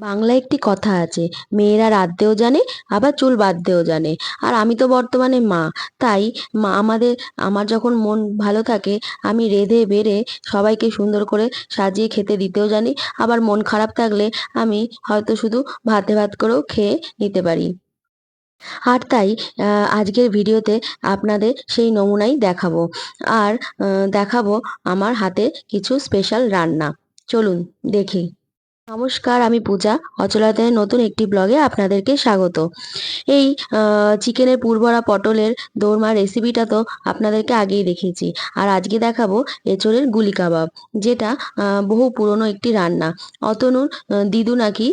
বাংলায় একটি কথা আছে, মেয়েরা রাঁধতেও জানে, আবার চুল বাঁধতেও জানে। আর আমি তো বর্তমানে মা, তাই মা আমাদের, আমার যখন মন ভালো থাকে, আমি রেঁধে বেড়ে সবাইকে সুন্দর করে সাজিয়ে খেতে দিতেও জানি, আবার মন খারাপ থাকলে আমি হয়তো শুধু ভাতে ভাত করেও খেয়ে নিতে পারি। আর তাই আজকের ভিডিওতে আপনাদের সেই নমুনাই দেখাবো। আর দেখাবো আমার হাতে কিছু স্পেশাল রান্না। চলুন, দেখি। নমস্কার, আমি পূজা। অচলায়তনের নতুন একটি ব্লগে আপনাদেরকে স্বাগত। এই চিকেনের পুরভরা পটলের দোরমা রেসিপিটা তো আপনাদেরকে আগেই দেখিয়েছি আর আজকে দেখাবো এঁচড়ের গুলি কাবাব, যেটা বহু পুরনো একটি রান্না। অতনুর দিদু নাকি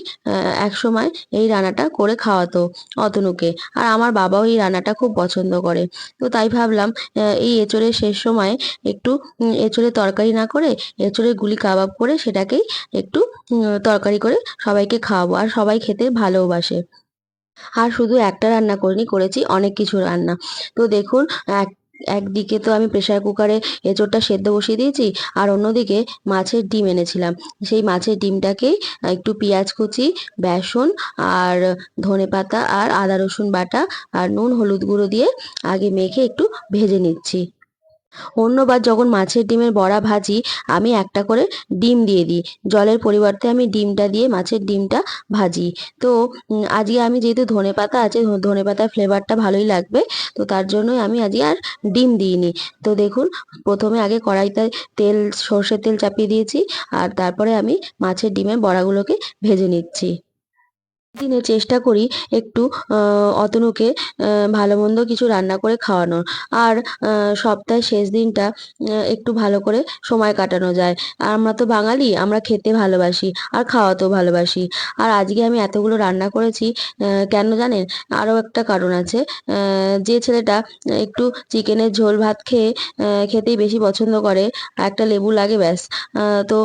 একসময় এই রান্নাটা করে খাওয়াতো অতনুকে। আর আমার বাবাও এই রান্নাটা খুব পছন্দ করে। তো তাই ভাবলাম এই এঁচড়ের শেষ সময় একটু এঁচড়ের তরকারি না করে এঁচড়ের গুলি কাবাব করে সেটাকেই একটু তরকারি করে সবাইকে খাওয়াবো আর সবাই খেতে ভালোবাসে। আর শুধু একটা রান্না করিনি, করেছি অনেক কিছু রান্না। তো দেখুন, এক, একদিকে তো আমি প্রেশার কুকারে এঁচোড়টা সেদ্ধ বসিয়ে দিয়েছি আর অন্যদিকে মাছের ডিম এনেছিলাম। সেই মাছের ডিমটাকেই একটু পেঁয়াজ কুচি, বেসন আর ধনে পাতা আর আদা রসুন বাটা আর নুন, হলুদ গুঁড়ো দিয়ে আগে মেখে একটু ভেজে নিচ্ছি। অন্যবার যখন মাছের ডিমের বড়া ভাজি, আমি একটা করে ডিম দিয়ে দিই। জলের পরিবর্তে আমি ডিমটা দিয়ে মাছের ডিমটা ভাজি। তো আজকে আমি যেহেতু ধনে পাতা আছে ধনে পাতার ফ্লেভারটা ভালোই লাগবে, তো তার জন্যই আমি আজকে আর ডিম দিইনি। তো দেখুন, প্রথমে আগে কড়াইতে তেল, সর্ষের তেল চাপিয়ে দিয়েছি, আর তারপরে আমি মাছের ডিমের বড়াগুলোকে ভেজে নিচ্ছি। দিনে চেষ্টা করি একটু অতনুকে ভালো মন্দ কিছু রান্না করে খাওয়ানোর। আর সপ্তাহের শেষ দিনটা একটু ভালো করে সময় কাটানো যায়। আর আমরা তো বাঙালি, আমরা খেতে ভালোবাসি আর খাওয়াতেও ভালোবাসি। আর আজকে আমি এতগুলো রান্না করেছি কেন জানেন? আরও একটা কারণ আছে যে ছেলেটা একটু চিকেনের ঝোল ভাত খেয়ে খেতেই বেশি পছন্দ করে, একটা লেবু লাগে ব্যাস। তো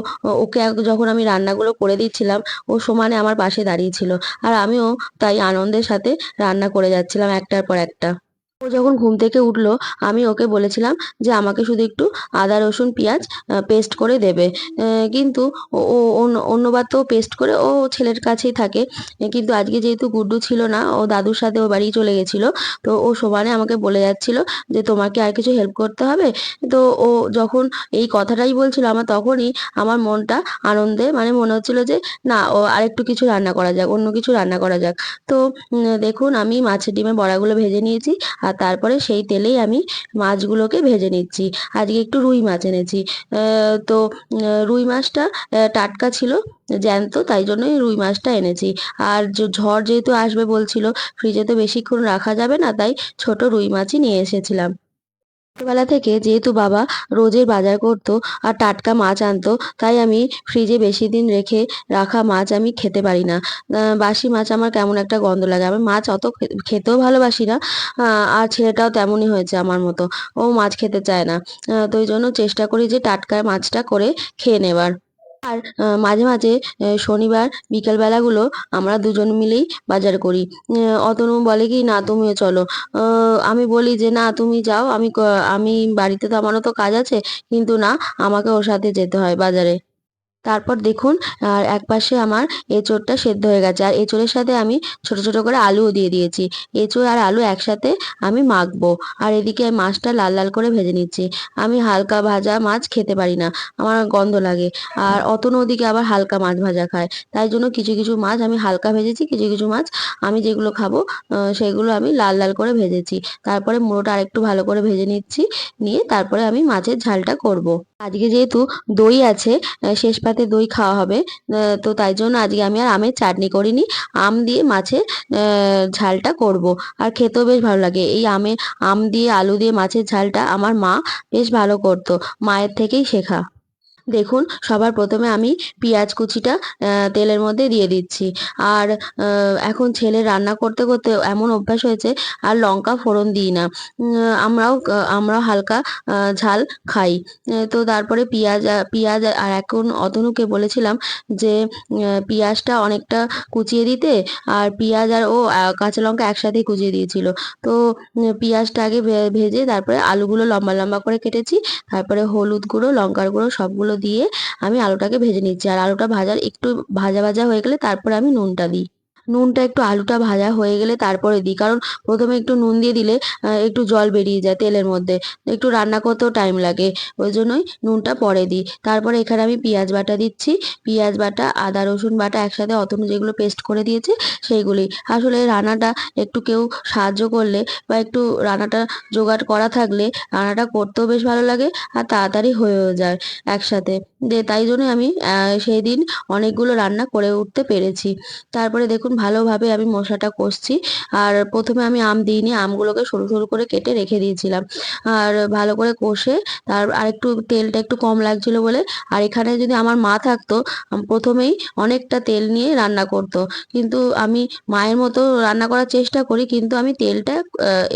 ওকে যখন আমি রান্নাগুলো করে দিচ্ছিলাম, ও সমানে আমার পাশে দাঁড়িয়েছিল আর আমিও তাই আনন্দের সাথে রান্না করে যাচ্ছিলাম একটার পর একটা। ও যখন ঘুম থেকে উঠল, আমি ওকে বলেছিলাম যে আমাকে শুধু একটু আদা, রসুন, পেঁয়াজ পেস্ট করে দেবে। কিন্তু ও অন্যবার তো পেস্ট করে ও ছেলের কাছেই থাকে। কিন্তু আজকে যেহেতু গুড্ডু ছিল না, ও দাদুর সাথে ও বাড়ি চলে গেছিল, তো ও সমানে আমাকে বলে যাচ্ছিল যে তোমাকে আর কিছু হেল্প করতে হবে। তো ও যখন এই কথাটাই বলছিল আমার, তখনই আমার মনটা আনন্দে মানে মনে হচ্ছিল যে না, ও আরেকটু কিছু রান্না করা যাক, অন্য কিছু রান্না করা যাক। তো দেখুন, আমি মাছের ডিমের বড়াগুলো ভেজে নিয়েছি আর তারপরে সেই তেলেই আমি মাছগুলোকে ভেজে নিচ্ছি। আজকে একটু রুই মাছ এনেছি। তো রুই মাছটা টাটকা ছিল, জ্যান্ত, তাই জন্যই রুই মাছটা এনেছি। আর ঝড় যেহেতু আসবে বলছিল ফ্রিজে তো বেশিক্ষণ রাখা যাবে না, তাই ছোট রুই মাছই নিয়ে এসেছিলাম। ছোটবেলা থেকে যেহেতু বাবা রোজের বাজার করতো আর টাটকা মাছ আনতো, তাই আমি ফ্রিজে বেশি দিন রেখে রাখা মাছ আমি খেতে পারি না। বাসি মাছ আমার কেমন একটা গন্ধ লাগে। আমি মাছ অত খেতেও ভালোবাসি না আর ছেলেটাও তেমনই হয়েছে আমার মতো। ও মাছ খেতে চায় না। তো ওই জন্য চেষ্টা করি যে টাটকা মাছটা করে খেয়ে নেবার। আর মাঝে মাঝে শনিবার বিকেলবেলাগুলো আমরা দুজন মিলেই বাজার করি। অতনু বলে কি, না তুমিও চলো। আমি বলি যে, না, তুমি যাও। আমি আমি বাড়িতে তো আমারও তো কাজ আছে। কিন্তু না, আমাকে ওর সাথে যেতে হয় বাজারে। তারপর দেখুন, আর এক পাশে আমার এঁচোড়টা সেদ্ধ হয়ে গেছে। আর এঁচোড়ের সাথে আমি ছোট ছোট করে আলুও দিয়ে দিয়েছি। এঁচোড় আর আলু একসাথে আমি মাখবো। আর এদিকে মাছটা লাল লাল করে ভেজে নিচ্ছি। আমি হালকা ভাজা মাছ খেতে পারি না। আমার গন্ধ লাগে। আর অতন ওদিকে আবার হালকা মাছ ভাজা খায়। তাই জন্য কিছু কিছু মাছ আমি হালকা ভেজেছি, কিছু কিছু মাছ আমি যেগুলো খাব সেগুলো আমি লাল লাল করে ভেজেছি। তারপরে মুড়োটা আরেকটু ভালো করে ভেজে নিচ্ছি। নিয়ে তারপরে আমি মাছের ঝালটা করব। আজকে যেহেতু দই আছে শেষ পাতে দই খাওয়া হবে তো তাই জন্য আজকে আমি আর আমের চাটনি করিনি। আম দিয়ে মাছের ঝালটা করব। আর খেতেও বেশ ভালো লাগে। এই আমে আম দিয়ে আলু দিয়ে মাছের ঝালটা আমার মা বেশ ভালো করতো, মায়ের থেকেই শেখা। দেখুন, সবার প্রথমে আমি পেঁয়াজ কুচিটা তেলের মধ্যে দিয়ে দিচ্ছি। আর এখন ছেলে রান্না করতে করতে এমন অভ্যাস হয়েছে, আর লঙ্কা ফোড়ন দিই না। আমরাও আমরাও হালকা ঝাল খাই। তো তারপরে পেঁয়াজ পেঁয়াজ আর এখন অতনুকে বলেছিলাম যে পেঁয়াজটা অনেকটা কুচিয়ে দিতে, আর পেঁয়াজ আর ও কাঁচা লঙ্কা একসাথেই কুচিয়ে দিয়েছিল। তো, পেঁয়াজটা আগে ভেজে তারপরে আলুগুলো লম্বা লম্বা করে কেটেছি, তারপরে হলুদ গুঁড়ো, লঙ্কার গুঁড়ো সবগুলো দিয়ে আমি আলুটাকে ভেজে নিচ্ছি। আর আলুটা ভাজার একটু ভাজা ভাজা হয়ে গেলে তারপরে আমি নুনটা দিই। নুনটা একটু আলুটা ভাজা হয়ে গেলে তারপরে দিই। কারণ প্রথমে একটু নুন দিয়ে দিলে একটু জল বেরিয়ে যায় তেলের মধ্যে। একটু রান্না করতেও টাইম লাগে। ওই জন্যই নুনটা পরে দিই। তারপরে এখানে আমি পেঁয়াজ বাটা দিচ্ছি। পেঁয়াজ বাটা, আদা, রসুন বাটা একসাথে অতনু যেগুলো পেস্ট করে দিয়েছে, সেইগুলি। আসলে রান্নাটা একটু কেউ সাহায্য করলে বা একটু রান্নাটা জোগাড় করা থাকলে রান্নাটা করতেও বেশ ভালো লাগে আর তাড়াতাড়ি হয়েও যায় একসাথে। তাই জন্যই আমি সেই দিন অনেকগুলো রান্না করে উঠতে পেরেছি। তারপরে দেখুন ভালোভাবে আমি মশলাটা কষছি। আর প্রথমে আমি আম দিইনি, আমগুলোকে সরু সরু করে কেটে রেখে দিয়েছিলাম। আর ভালো করে কষে, তার আর একটু তেলটা একটু কম লাগছিল বলে, আর এখানে যদি আমার মা থাকতো প্রথমেই অনেকটা তেল নিয়ে রান্না করতো। কিন্তু আমি মায়ের মতো রান্না করার চেষ্টা করি, কিন্তু আমি তেলটা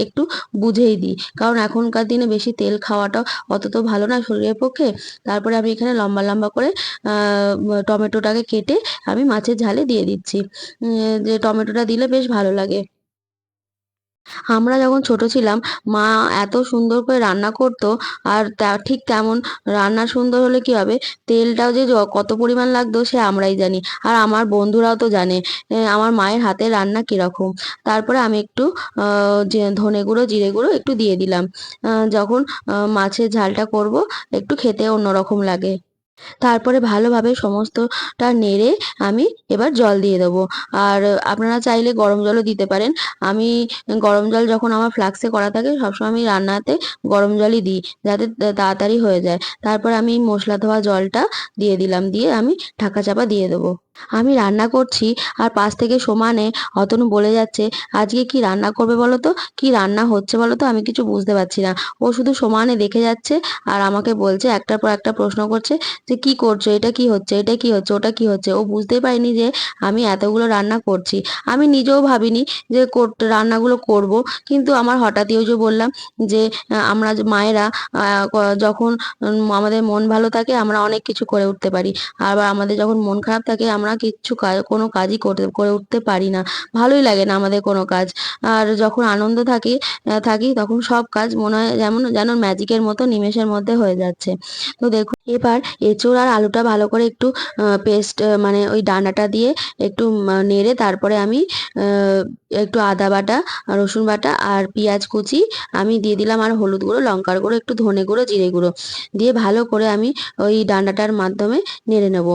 একটু বুঝেই দিই। কারণ এখনকার দিনে বেশি তেল খাওয়াটা অত তো ভালো না শরীরের পক্ষে। তারপরে আমি এখানে লম্বা লম্বা করে টমেটোটাকে কেটে আমি মাছের ঝালে দিয়ে দিচ্ছি। যে টমেটোটা দিলে বেশ ভালো লাগে। আমরা যখন ছোট ছিলাম, মা এত সুন্দর করে রান্না করতো আর ঠিক তেমন রান্না সুন্দর হলে কি হবে? তেলটাও যে কত পরিমাণ লাগতো সে আমরাই জানি। আর আমার বন্ধুরাও তো জানে আমার মায়ের হাতের রান্না কীরকম। তারপরে আমি একটু ধনে গুঁড়ো, জিরে গুঁড়ো একটু দিয়ে দিলাম। যখন মাছের ঝালটা করব, একটু খেতে অন্যরকম লাগে। তারপরে ভালোভাবে সমস্তটা নেড়ে আমি এবার জল দিয়ে দেবো। আর আপনারা চাইলে গরম জলও দিতে পারেন। আমি গরম জল যখন আমার ফ্লাক্সে করা থাকে, সবসময় আমি রান্নাতে গরম জলই দিই, যাতে তাড়াতাড়ি হয়ে যায়। তারপর আমি মশলা ধোয়া জলটা দিয়ে দিলাম, দিয়ে আমি ঢাকা চাপা দিয়ে দেবো। আমি রান্না করছি আর পাশ থেকে সমানে অতনু বলে যাচ্ছে, আজকে কি রান্না করবে বলো তো? কি রান্না হচ্ছে বলো তো? আমি কিছু বুঝতে পারছি না। ও শুধু সমানে দেখে যাচ্ছে আর আমাকে বলছে, একটার পর একটা প্রশ্ন করছে যে, কি করছ? এটা কি হচ্ছে? এটা কি হচ্ছে? ওটা কি হচ্ছে? ও বুঝতেই পারিনি যে, আমি এতগুলো রান্না করছি। আমি নিজেও ভাবিনি যে রান্নাগুলো করব, কিন্তু আমার হঠাৎই ওই যে বললাম যে, আমরা মায়েরা যখন আমাদের মন ভালো থাকে, আমরা অনেক কিছু করে উঠতে পারি। আবার আমাদের যখন মন খারাপ থাকে, আমরা কিচ্ছু কাজ কোনো কাজই করতে, করে উঠতে পারি না। ভালোই লাগে না আমাদের কোনো কাজ। আর যখন আনন্দ থাকি থাকি, তখন সব কাজ মনে হয় যেমন, যেন ম্যাজিকের মতো, নিমেষের মধ্যে হয়ে যাচ্ছে। তো দেখুন, এবার এঁচোড় আর আলুটা ভালো করে একটু পেস্ট মানে ওই ডাঁটাটা দিয়ে একটু নেড়ে তারপরে আমি একটু আদা বাটা, রসুন বাটা আর পেঁয়াজ কুচি আমি দিয়ে দিলাম আর হলুদ গুঁড়ো, লঙ্কার গুঁড়ো, একটু ধনে গুঁড়ো, জিরে গুঁড়ো। দিয়ে ভালো করে আমি ওই ডাঁটাটার মাধ্যমে নেড়ে নেব।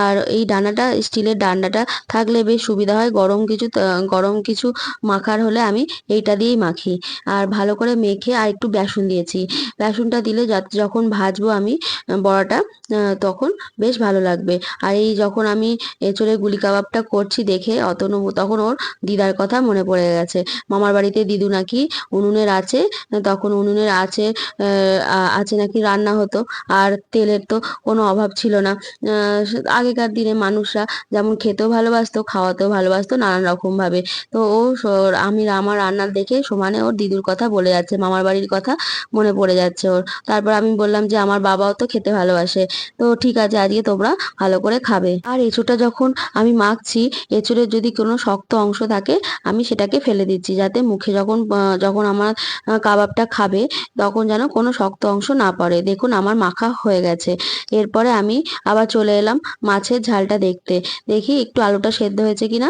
আর এই ডানাটা স্টিলের ডান্ডাটা থাকলে বেশ সুবিধা হয়। গরম কিছু গরম কিছু মাখার হলে আমি এইটা দিয়েই মাখি। আর ভালো করে মেখে আর একটু বেসন দিয়েছি। বেসনটা দিলে যখন ভাজবো আমি বড়াটা তখন বেশ ভালো লাগবে। আর এই যখন আমি এঁচড়ের গুলি কাবাবটা করছি দেখে অতনু, তখন ওর দিদার কথা মনে পড়ে গেছে। মামার বাড়িতে দিদু নাকি উনুনের আছে, তখন উনুনের আছে আছে নাকি রান্না হতো, আর তেলের তো কোনো অভাব ছিল না। আগেকার দিনে মানুষরা যেমন খেতেও ভালোবাসতো, খাওয়াতেও ভালোবাসতো নানান রকমভাবে তো ও আমি আমার রান্নার দেখে সমানে ওর দিদুর কথা বলে যাচ্ছে, মামার বাড়ির কথা মনে পড়ে যাচ্ছে ওর। তারপর আমি বললাম যে, আমার বাবাও তো খেতে ভালোবাসে। তো ঠিক আছে, আজকে তোমরা ভালো করে খাবে। আর এঁচোড়টা যখন আমি মাখছি এঁচোড়ের যদি কোনো শক্ত অংশ থাকে, আমি সেটাকে ফেলে দিচ্ছি, যাতে মুখে যখন যখন আমার কাবাবটা খাবে, তখন যেন কোনো শক্ত অংশ না পড়ে। দেখুন, আমার মাখা হয়ে গেছে। এরপরে আমি আবার চলে এলাম মাছের ঝালটা দেখতে দেখি একটু আলুটা সেদ্ধ হয়েছে কিনা।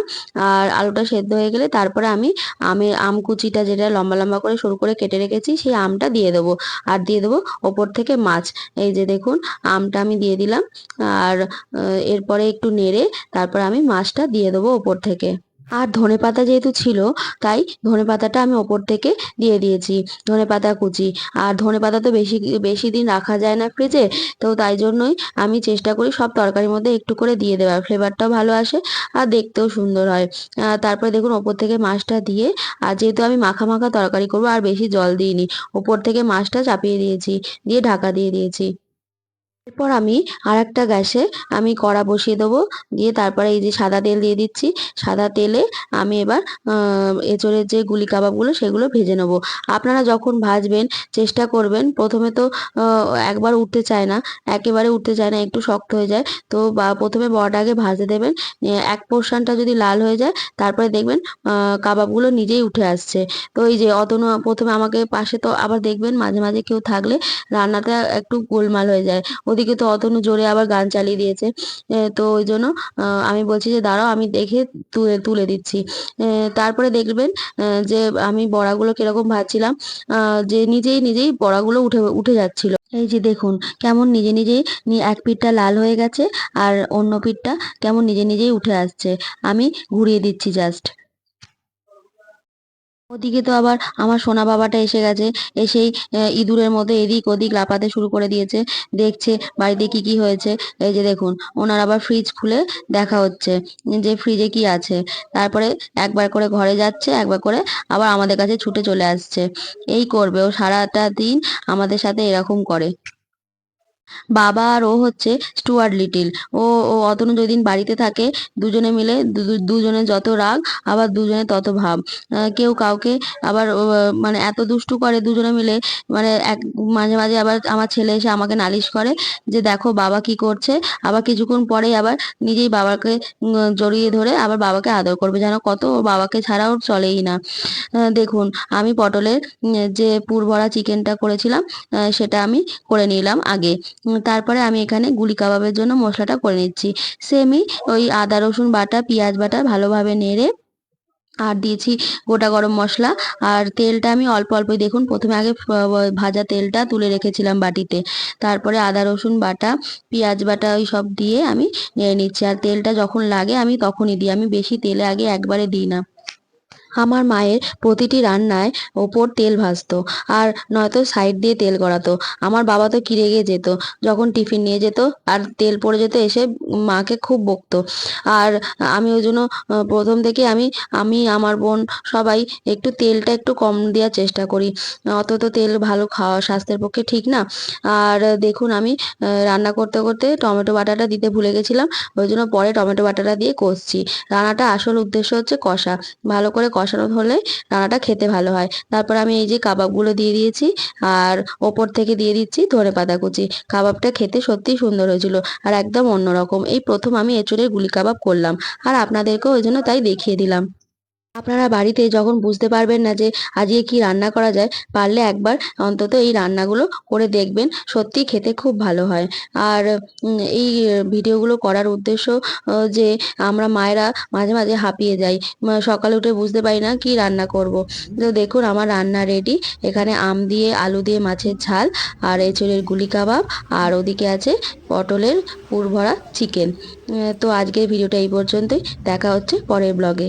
আর আলুটা সেদ্ধ হয়ে গেলে তারপরে আমি আমের আম কুচিটা যেটা লম্বা লম্বা করে সরু করে কেটে রেখেছি, সেই আমটা দিয়ে দেবো। আর দিয়ে দেবো ওপর থেকে মাছ। এই যে দেখুন, আমটা আমি দিয়ে দিলাম। আর এরপরে একটু নেড়ে তারপর আমি মাছটা দিয়ে দেবো ওপর থেকে। আর ধনে পাতা যেহেতু ছিল, তাই ধনে পাতাটা আমি ওপর থেকে দিয়ে দিয়েছি, ধনে পাতা কুচি। আর ধনে পাতা তো বেশি বেশি দিন রাখা যায় না ফ্রিজে, তো তাই জন্যই আমি চেষ্টা করি সব তরকারির মধ্যে একটু করে দিয়ে দেওয়ার। ফ্লেভারটাও ভালো আসে আর দেখতেও সুন্দর হয়। তারপরে দেখুন ওপর থেকে মাছটা দিয়ে, আর যেহেতু আমি মাখা মাখা তরকারি করব, আর বেশি জল দিইনি, ওপর থেকে মাছটা চাপিয়ে দিয়েছি, দিয়ে ঢাকা দিয়ে দিয়েছি। এরপর আমি আর একটা গ্যাসে আমি কড়া বসিয়ে দেবো। দিয়ে তারপরে এই যে সাদা তেল দিয়ে দিচ্ছি। সাদা তেলে আমি এবার এঁচড়ের যে গুলি কাবাবগুলো সেগুলো ভেজে নেব। আপনারা যখন ভাজবেন, চেষ্টা করবেন। প্রথমে তো একবার উঠতে চায় না। একেবারে উঠতে চায় না, একটু শক্ত হয়ে যায়। তো বা, প্রথমে বড়াটা আগে ভাজতে দেবেন। এক পোর্শনটা যদি লাল হয়ে যায়, তারপরে দেখবেন কাবাবগুলো নিজেই উঠে আসছে। তো এই যে অতনু, প্রথমে আমাকে পাশে তো আবার দেখবেন, মাঝে মাঝে কেউ থাকলে রান্নাটা একটু গোলমাল হয়ে যায়। ওদিকে তো অতনু জোরে আবার গান চালিয়ে দিয়েছে। তো ওই জন্য আমি বলছি যে, দাঁড়াও, আমি দেখে তুলে দিচ্ছি। তারপরে দেখবেন যে, আমি বড়াগুলো কীরকম ভাজছিলাম যে, নিজেই নিজেই বড়াগুলো উঠে উঠে যাচ্ছিল। এই যে, দেখুন, কেমন নিজে, নিজেই এক পিঠটা লাল হয়ে গেছে আর অন্য পিঠটা কেমন নিজে, নিজেই উঠে আসছে। আমি ঘুরিয়ে দিচ্ছি জাস্ট ওদিকে তো আবার আমার সোনা বাবাটা এসে গেছে, এসেই ইঁদুরের মতো এদিক ওদিক লাপাতে শুরু করে দিয়েছে, দেখছে বাড়িতে কি কি হয়েছে। এই যে দেখুন, ওনার আবার ফ্রিজ খুলে দেখা হচ্ছে যে ফ্রিজে কি আছে। তারপরে একবার করে ঘরে যাচ্ছে, একবার করে আবার আমাদের কাছে ছুটে চলে আসছে। এই করবে ও সারাটা দিন আমাদের সাথে এরকম করে। বাবা আর ও হচ্ছে স্টুয়ার্ড লিটিল। ও ও, অতনু যেদিন বাড়িতে থাকে, দুজনে মিলে দুজনে যত রাগ, আবার দুজনে তত ভাব। কেউ কাউকে আবার মানে এত দুষ্টু করে দুজনে মিলে মানে এক, মাঝে মাঝে আবার আমার ছেলে এসে আমাকে নালিশ করে যে দেখো বাবা কি করছে, আবার কিছুক্ষণ পরেই আবার নিজেই বাবাকে জড়িয়ে ধরে আবার বাবাকে আদর করবে। যেন কত বাবাকে ছাড়াও চলেই না। দেখুন, আমি পটলের যে পুর ভরা চিকেনটা করেছিলাম সেটা আমি করে নিলাম আগে। তারপরে আমি এখানে গুলি কাবাবের জন্য মশলাটা করে নিচ্ছি। সেমই ওই আদা, রসুন বাটা, পেঁয়াজ বাটা ভালোভাবে নেড়ে আর দিয়েছি গোটা গরম মশলা। আর তেলটা আমি অল্প অল্পই দেখুন, প্রথমে আগে ভাজা তেলটা তুলে রেখেছিলাম বাটিতে। তারপরে আদা, রসুন বাটা, পেঁয়াজ বাটা ওই সব দিয়ে আমি নেড়ে নিচ্ছি। আর তেলটা যখন লাগে আমি তখনই দিই, আমি বেশি তেলে আগে একবারে দিই না। আমার মায়ের প্রতিটি রান্নায় ওপর তেল ভাসতো আর নয়তো সাইড দিয়ে তেল গড়াতো। আমার বাবা তো কি রেগে যেত, যখন টিফিন নিয়ে যেত আর তেল পড়ে যেত এসে মাকে খুব বকতো। আর আমি ওই জন্য প্রথম থেকে আমি আমি, আমার বোন সবাই একটু তেলটা একটু কম দেওয়ার চেষ্টা করি। অত তো তেল ভালো খাওয়া স্বাস্থ্যের পক্ষে ঠিক না। আর দেখুন আমি রান্না করতে করতে টমেটো বাটাটা দিতে ভুলে গেছিলাম, ওই জন্য পরে টমেটো বাটাটা দিয়ে কষছি। রান্নাটা আসল উদ্দেশ্য হচ্ছে কষা। ভালো করে কষানো হলে রান্নাটা খেতে ভালো হয়। তারপর আমি এই যে কাবাবগুলো দিয়ে দিয়েছি আর ওপর থেকে দিয়ে দিচ্ছি ধনেপাতা কুচি। কাবাবটা খেতে সত্যি সুন্দর হয়েছিল আর একদম অন্যরকম। এই প্রথম আমি এঁচোড়ের গুলি কাবাব করলাম আর আপনাদেরকেও ওই জন্য তাই দেখিয়ে দিলাম। আপনারা বাড়িতে যখন বুঝতে পারবেন না যে আজকে কি রান্না করা যায়, পারলে একবার অন্তত এই রান্নাগুলো করে দেখবেন সত্যি খেতে খুব ভালো হয়। আর এই ভিডিওগুলো করার উদ্দেশ্য যে আমরা মায়েরা মাঝে মাঝে হাঁপিয়ে যাই। সকালে উঠে বুঝতে পারি না কি রান্না করব। তো দেখুন আমার রান্না রেডি এখানে আম দিয়ে, আলু দিয়ে মাছের ঝাল, আর এঁচড়ের গুলি কাবাব, আর ওদিকে আছে পটলের পুর ভরা চিকেন তো আজকের ভিডিওটা এই পর্যন্তই। দেখা হচ্ছে পরের ব্লগে